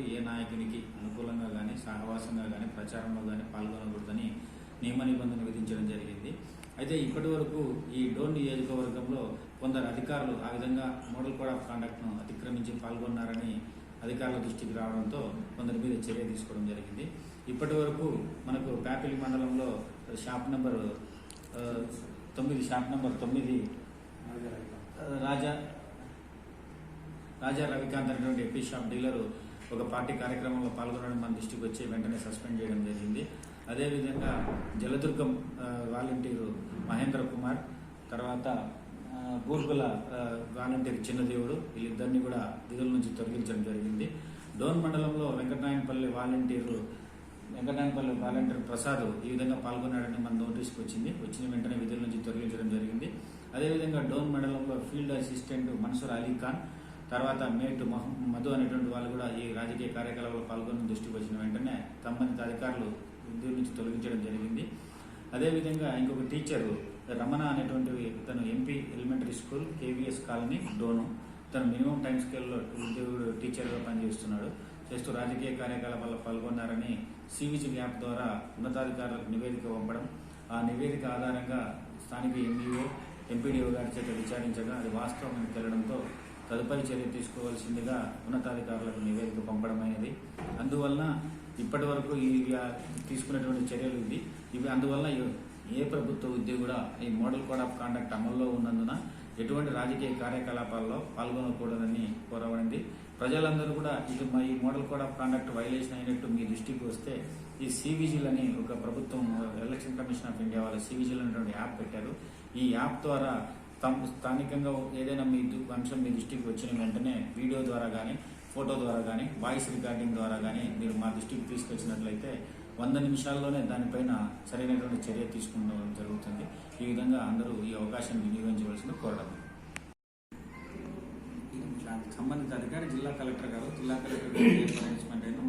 కార్యకలాపాలకు ఏ నాయకునికి అనుకూలంగా కానీ సహవాసంగా కానీ ప్రచారంలో కానీ పాల్గొనకూడదని నియమ నిబంధనలు విధించడం జరిగింది. అయితే ఇప్పటి వరకు ఈ డోన్ నియోజకవర్గంలో కొందరు అధికారులు ఆ విధంగా మోడల్ కోడ్ ఆఫ్ కాండక్ట్ను అతిక్రమించి పాల్గొన్నారని అధికారుల దృష్టికి రావడంతో కొందరి మీద చర్య తీసుకోవడం జరిగింది. ఇప్పటి వరకు మనకు ప్యాపిలి మండలంలో షాప్ నెంబర్ తొమ్మిది షాప్ నెంబర్ తొమ్మిది రాజా రాజా రవికాంత్ అనేటువంటి ఎపీ షాప్ డీలరు ఒక పార్టీ కార్యక్రమంలో పాల్గొనడం మన దృష్టికి వచ్చి వెంటనే సస్పెండ్ చేయడం జరిగింది. అదేవిధంగా జలదుర్గం వాలంటీరు మహేంద్ర కుమార్ తర్వాత ఆ, బూర్గుల వాలంటీర్ చిన్నదేవుడు వీళ్ళిద్దరిని కూడా విధుల నుంచి తొలగించడం జరిగింది. డోన్ మండలంలో వెంకటనాయనపల్లి వాలంటీరు వెంకటనాయనపల్లి వాలంటీర్ ప్రసాద్ ఈ విధంగా పాల్గొన్నాడని మన నోటీస్కి వచ్చింది. వచ్చిన వెంటనే విధుల నుంచి తొలగించడం జరిగింది. అదేవిధంగా డోన్ మండలంలో ఫీల్డ్ అసిస్టెంట్ మన్సూర్ అలీ ఖాన్ తర్వాత మేటు మహ- మధు అనేటువంటి వాళ్ళు కూడా ఈ రాజకీయ కార్యకలాపాలు పాల్గొని దృష్టికి వచ్చిన వెంటనే సంబంధిత అధికారులు ఉద్యోగం నుంచి తొలగించడం జరిగింది. అదేవిధంగా ఇంకొక టీచరు రమణ అనేటువంటి తను MP elementary school KVS colony Dhone. తను మినిమం టైం స్కేల్లో ఉద్యోగుడు టీచర్గా పనిచేస్తున్నాడు. చేస్తూ రాజకీయ కార్యకలాపాల్లో పాల్గొన్నారని సివిజి యాప్ ద్వారా ఉన్నతాధికారులకు నివేదిక పంపడం. ఆ నివేదిక ఆధారంగా స్థానిక ఎంఈఓ ఎంపీడీఓ గారి చేత విచారించగా అది వాస్తవం తెలడంతో తదుపరి చర్య తీసుకోవాల్సిందిగా ఉన్నతాధికారులకు నివేదిక పంపడమైనది. అందువలన ఇప్పటి వరకు ఈ తీసుకున్నటువంటి చర్యలు ఇవి. ఇవి అందువలన ఏ- ప్రభుత్వ ఉద్యోగి కూడా ఈ మోడల్ కోడ్ ఆఫ్ కాండక్ట్ అమల్లో ఉన్నందున ఎటువంటి రాజకీయ కార్యకలాపాల్లో పాల్గొనకూడదని కోరబడింది. ప్రజలందరూ కూడా ఇది మా ఈ model code of conduct violation అయినట్టు మీ దృష్టికి వస్తే ఈ సివిజిల్ అని ఒక ప్రభుత్వం ఎలక్షన్ కమిషన్ ఆఫ్ ఇండియా వాళ్ళు సివిజిల్ అనేటువంటి యాప్ పెట్టారు. ఈ యాప్ ద్వారా తాము స్థానికంగా ఏదైనా మీ అంశం మీ దృష్టికి వచ్చిన వెంటనే వీడియో ద్వారా కానీ ఫోటో ద్వారా కానీ వాయిస్ రికార్డింగ్ ద్వారా కానీ మీరు మా దృష్టికి తీసుకొచ్చినట్లయితే వంద నిమిషాల్లోనే దానిపైన సరైనటువంటి చర్య తీసుకోవడం జరుగుతుంది. ఈ విధంగా అందరూ ఈ అవకాశాన్ని వినియోగించవలసింది కోరడం. సంబంధిత అధికారి జిల్లా కలెక్టర్ గారు జిల్లా కలెక్టర్ గారు